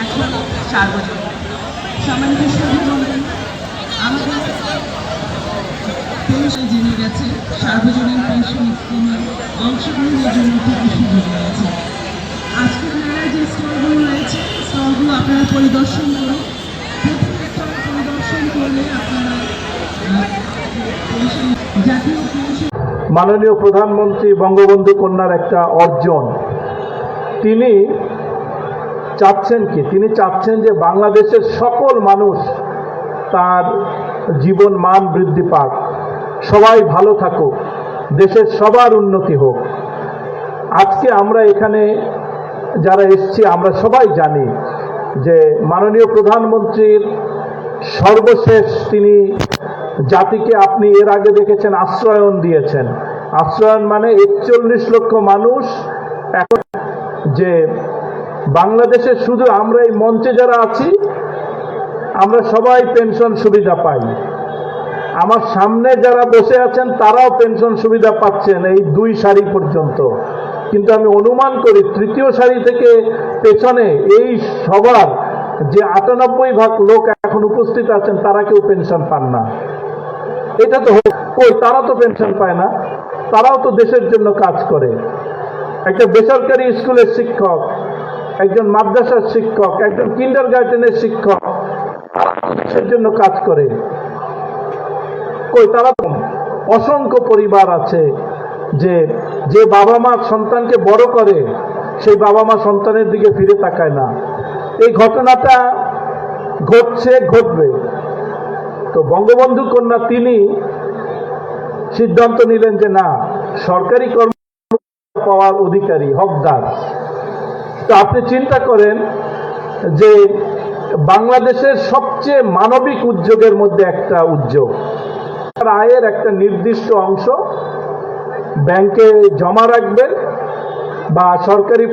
এখন সার্বজনীন জেনে গেছে সার্বজনীন পেনশন অংশগ্রহণের জন্য সুযোগ রয়েছে মেলায় যে স্টলগুলো রয়েছে স্টলগুলো আপনারা পরিদর্শন করুন প্রথম স্টল পরিদর্শন করলে আপনারা জাতীয় মাননীয় প্রধানমন্ত্রী বঙ্গবন্ধু কন্যার একটা অর্জন। তিনি চাচ্ছেন কি? তিনি চাচ্ছেন যে বাংলাদেশের সকল মানুষ তার জীবন মান বৃদ্ধি পাক। সবাই ভালো থাকুক। দেশের সবার উন্নতি হোক। আজকে আমরা এখানে যারা এসছি, আমরা সবাই জানি যে মাননীয় প্রধানমন্ত্রীর সর্বশেষ তিনি জাতিকে আপনি এর আগে দেখেছেন আশ্রয়ন দিয়েছেন। আশ্রয়ন মানে একচল্লিশ লক্ষ মানুষ যে বাংলাদেশে শুধু আমরা এই মঞ্চে যারা আছি, আমরা সবাই পেনশন সুবিধা পাই। আমার সামনে যারা বসে আছেন, তারাও পেনশন সুবিধা পাচ্ছেন এই দুই সারি পর্যন্ত। কিন্তু আমি অনুমান করি, তৃতীয় সারি থেকে পেছনে এই সবার যে আটানব্বই ভাগ লোক এখন উপস্থিত আছেন, তারা কেউ পেনশন পান না। এটা তো কই, তারা তো পেনশন পায় না। তারাও তো দেশের জন্য কাজ করে। একটা বেসরকারি স্কুলের শিক্ষক, একজন মাদ্রাসার শিক্ষক, একজন কিন্ডার গার্ডেনের শিক্ষক দেশের জন্য কাজ করে। কই, তারা অসংখ্য পরিবার আছে যে যে বাবা মা সন্তানকে বড় করে, সেই বাবা মা সন্তানের দিকে ফিরে তাকায় না। এই ঘটনাটা ঘটছে, ঘটবে। তো বঙ্গবন্ধু কন্যা তিনি সিদ্ধান্ত নিলেন যে না, সরকারি কর্ম পাওয়ার অধিকারী, হকদার। তো আপনি চিন্তা করেন যে বাংলাদেশের সবচেয়ে মানবিক উদ্যোগের মধ্যে একটা উদ্যোগ। আয়ের একটা নির্দিষ্ট অংশ ব্যাংকে জমা রাখবেন বা সরকারি